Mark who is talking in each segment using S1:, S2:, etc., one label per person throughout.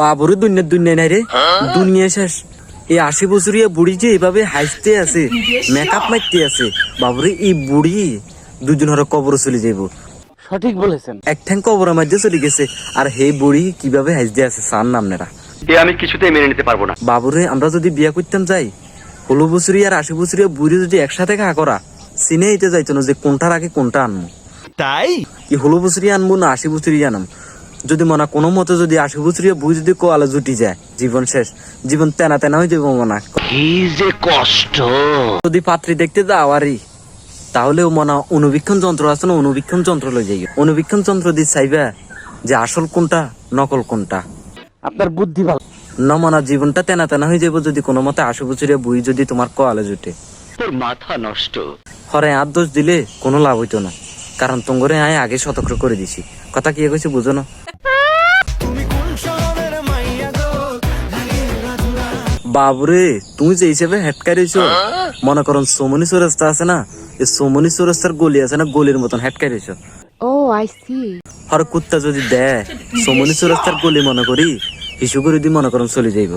S1: বাবুরে দুনিয়া দুনিয়া নাই রে। দুনিয়া শেষ। এই আশি বছরিয়া বুড়ি যে এভাবে হাসতে আছে মেকআপ মারতে আছে বাবুরে এই বুড়ি দুজন হরে কবর চলে যাইব।
S2: সঠিক বলেছেন।
S1: এক ঠ্যাং কবরের মধ্যে চলে গেছে আর হে বুড়ি কীভাবে হাসতে আছে সার নামনেরা
S3: এ আমি কিছুতেই মেনে নিতে পারব না।
S1: বাবুরে আমরা যদি বিয়া করতাম যাই ষোলো বছরই আর আশি বছরিয়া বুড়ি যদি একসাথে খা করা চিনে এইতে যাইতো না যে কোনটার আগে কোনটা আনব
S4: তাই?
S1: কি ষোলো বছরই আনব না আশি বছরই আনাম যদি মনে কোনো মতে যদি আশি বছরই বুঝ যদি কোয়ালে জুটি যায় জীবন শেষ। জীবন তেনা তেনা হয়ে যাব মনে।
S3: কি যে কষ্ট।
S1: যদি পাত্রী দেখতে যাওয়ারই তাহলে মনে অনুবীক্ষণ যন্ত্র আছে না অনুবীক্ষণ যন্ত্র লই যাই অনুবীক্ষণ যন্ত্র দিয়ে চাইবা যে আসল কোনটা নকল কোনটা।
S2: আপনার বুদ্ধি ভালো।
S1: না মনে হয় জীবনটা তেনা তেনা হয়ে যাব যদি কোনো মতে আশি বছরিয়া বুই যদি তোমার কোয়ালে জুটে।
S3: তোর মাথা নষ্ট।
S1: হরে আর দোষ দিলে কোনো লাভ হইতো না। কারণ তোমরে আয় আগে সতর্ক করে দিছি। কথা কি কইছে বুঝো না। বাবুরে তুমি যে হিসেবে হেটকাই রয়েছো মনে করুন সোমনি চৌরাস্তা আছে না? এই সোমনি চৌরাস্তার গলি আছে না গলির মতন হেটকাই রয়েছো?
S5: Oh, I see.
S1: হর কুত্তা যদি দেয় সোমনি চৌরাস্তার গলি মনে করি হিসু করে দি মনে করুন চলে যাইব।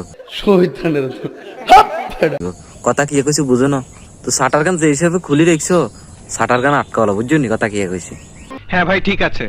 S1: কথা কি কইছে বুঝো না। তো সাটার গান যে হিসাবে খুলি রেখছো সাটার গান আটকা হলো বুঝছ নি কথা কি কইছে?
S4: হ্যাঁ ভাই ঠিক আছে।